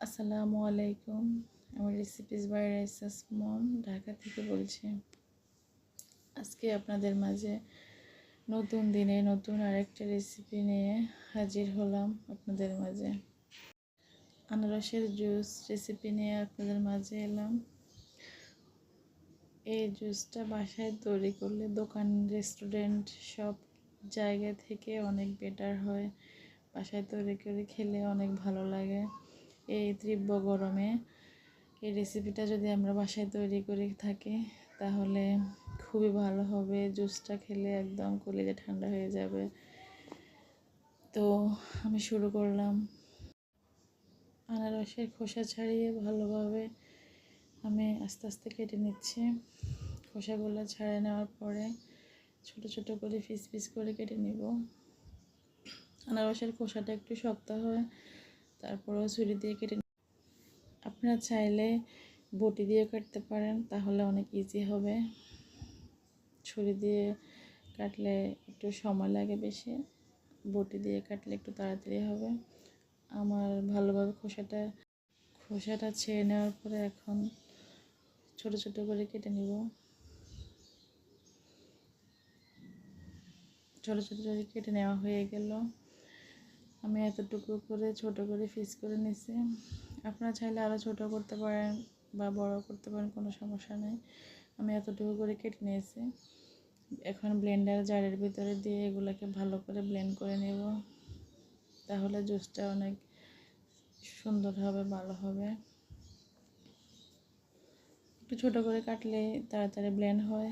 আসসালামু আলাইকুম। আমার recipes by Raisa's mom Dhaka থেকে বলছি। আজকে আপনাদের মাঝে নতুন দিনে নতুন আরেকটা রেসিপি নিয়ে হাজির হলাম আপনাদের মাঝে। আনারসের জুস রেসিপি নিয়ে আপনাদের মাঝে এলাম। এই জুসটা বাসায় তৈরি করলে দোকান রেস্টুরেন্ট সব জায়গা থেকে অনেক বেটার হয়। বাসায় তৈরি করে খেলে অনেক ভালো লাগে। এই তীব্র গরমে এই রেসিপিটা যদি আমরা বাসায় তৈরি করে থাকি, তাহলে খুবই ভালো হবে। জুসটা খেলে একদম কলিজে ঠান্ডা হয়ে যাবে। তো আমি শুরু করলাম। আনারসের খোসা ছাড়িয়ে ভালোভাবে আমি আস্তে আস্তে কেটে নিচ্ছি। খোসাগুলো ছাড়িয়ে নেওয়ার পরে ছোট ছোট করে পিস পিস করে কেটে নিব। আনারসের খোসাটা একটু শক্ত হয়। তারপরেও ছুরি দিয়ে কেটে আপনারা চাইলে বটি দিয়ে কাটতে পারেন, তাহলে অনেক ইজি হবে। ছুরি দিয়ে কাটলে একটু সময় লাগে বেশি, বটি দিয়ে কাটলে একটু তাড়াতাড়ি হবে। আমার ভালোভাবে খোসাটা খোসাটা ছেড়ে নেওয়ার পরে এখন ছোট ছোট করে কেটে নিব। ছোট ছোট করে কেটে নেওয়া হয়ে গেল। আমি এতটুকু করে ছোট করে পিস করে নিছি। আপনারা চাইলে আরও ছোট করতে পারেন বা বড় করতে পারেন, কোনো সমস্যা নেই। আমি এতটুকু করে কেটে নিয়েছি। এখন ব্লেন্ডার জারের ভিতরে দিয়ে এগুলোকে ভালো করে ব্লেন্ড করে নেব। তাহলে জুসটা অনেক সুন্দর হবে, ভালো হবে। একটু ছোটো করে কাটলে তাড়াতাড়ি ব্লেন্ড হয়।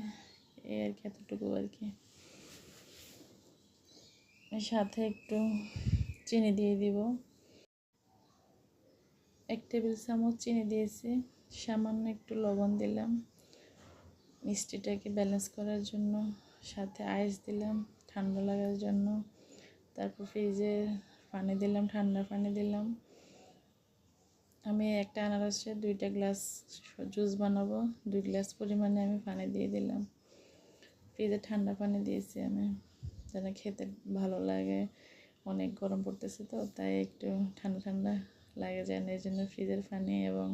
এই আর কি, এতটুকু আর কি। সাথে একটু চিনি দিয়ে দিব। এক টেবিল চামচ চিনি দিয়েছি। সামান্য একটু লবণ দিলাম। মিষ্টিটাকে ব্যালেন্স করার জন্য, সাথে আইস দিলাম ঠান্ডা লাগার জন্য। তারপর ফ্রিজে পানি দিলাম, ঠান্ডা পানি দিলাম। আমি একটা আনারসে দুইটা গ্লাস জুস বানাবো। দুই গ্লাস পরিমাণে আমি পানি দিয়ে দিলাম। ফ্রিজে ঠান্ডা পানি দিয়েছি আমি, যেন খেতে ভালো লাগে। অনেক গরম পড়তেছে তো, তাই একটু ঠান্ডা ঠান্ডা লাগে যায় না এই জন্য ফ্রিজের পানি এবং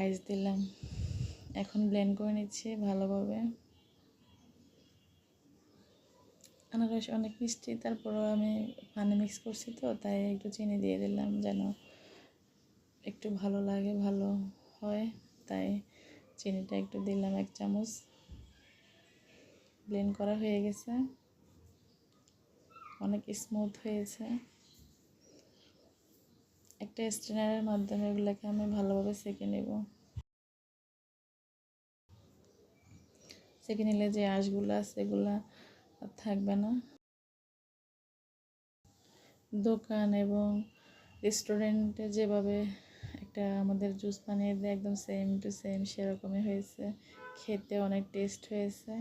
আইস দিলাম। এখন ব্লেন্ড করে নিচ্ছি ভালোভাবে। আনারস অনেক মিষ্টি, তারপরেও আমি পানি মিক্স করছি তো, তাই একটু চিনি দিয়ে দিলাম যেন একটু ভালো লাগে, ভালো হয়, তাই চিনিটা একটু দিলাম এক চামচ। ব্লেন্ড করা হয়ে গেছে। অনেক স্মুথ হয়েছে। একটা স্ট্রেনারের মাধ্যমে এগুলোকে আমি ভালোভাবে সেঁকে নেব। সেঁকে নিলে যে আঁশগুলো আছে এগুলো থাকবে না। দোকান এবং রেস্টুরেন্টে যেভাবে একটা আমাদের জুস বানিয়ে দেয়, একদম সেম টু সেম সেরকমই হয়েছে। খেতে অনেক টেস্ট হয়েছে।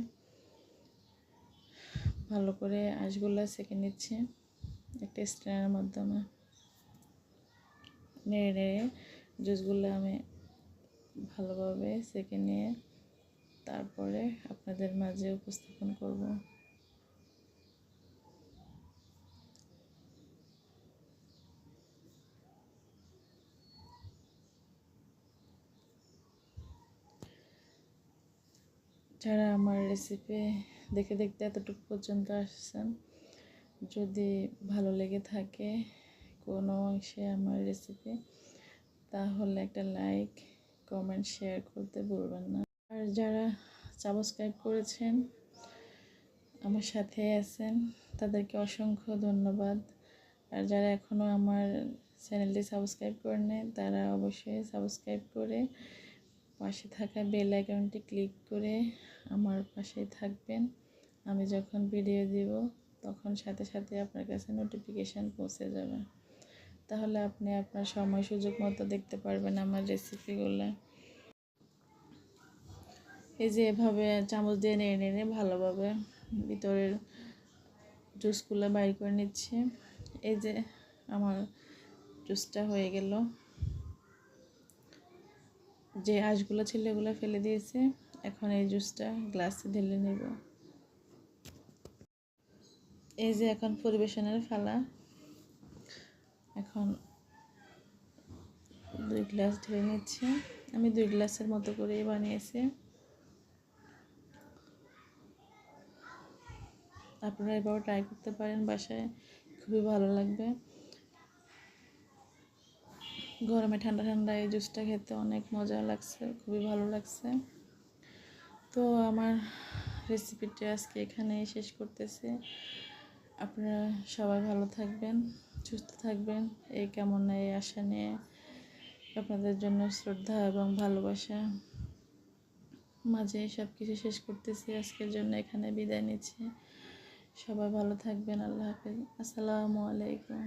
ভালো করে আঁশগুলো সেঁকে নিচ্ছি একটা স্ট্রেনের মাধ্যমে। নেড়ে নেড়ে জুসগুলো আমি ভালোভাবে সেঁকে নিয়ে তারপরে আপনাদের মাঝে উপস্থাপন করব। যারা আমার রেসিপি দেখে দেখতে এতটুকু পর্যন্ত আসছেন। যদি ভালো লেগে থাকে কোনো অংশে আমার রেসিপি তাহলে একটা লাইক কমেন্ট শেয়ার করতে ভুলবেন না। আর যারা সাবস্ক্রাইব করেছেন, আমার সাথে আছেন, তাদেরকে অসংখ্য ধন্যবাদ। আর যারা এখনও আমার চ্যানেলটি সাবস্ক্রাইব করেন তারা অবশ্যই সাবস্ক্রাইব করে পাশে থাকা বেল আইকনটি ক্লিক করে আমার পাশে থাকবেন। আমি যখন ভিডিও দিব, তখন সাথে সাথে আপনার কাছে নোটিফিকেশান পৌঁছে যাবে। তাহলে আপনি আপনার সময় সুযোগ মতো দেখতে পারবেন আমার রেসিপিগুলো এই যে এভাবে চামচ দিয়ে নেড়ে নেড়ে ভালোভাবে ভিতরের জুসগুলো বাইর করে নিচ্ছি। এই যে আমার জুসটা হয়ে গেল। যে আঁশগুলো ছিল এগুলো ফেলে দিয়েছি। এখন এই জুসটা গ্লাসে ঢেলে নেব। এই যে এখন পরিবেশনের ফালা। এখন দুই গ্লাস ঢেলে নিচ্ছি। আমি দুই গ্লাসের মতো করেই বানিয়েছি। আপনারা এভাবে ট্রাই করতে পারেন, বাসায় খুবই ভালো লাগবে। গরমে ঠান্ডা ঠান্ডা এই জুসটা খেতে অনেক মজা লাগছে, খুবই ভালো লাগছে। তো আমার রেসিপিটি আজকে এখানেই শেষ করতেছি। আপনারা সবাই ভালো থাকবেন, সুস্থ থাকবেন। এই কেমন এই আশা নিয়ে আপনাদের জন্য শ্রদ্ধা এবং ভালোবাসা। মাঝে সব কিছু শেষ করতেছি। আজকের জন্য এখানে বিদায় নিচ্ছি। সবাই ভালো থাকবেন। আল্লাহ হাফেজ। আসসালামু আলাইকুম।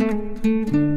Música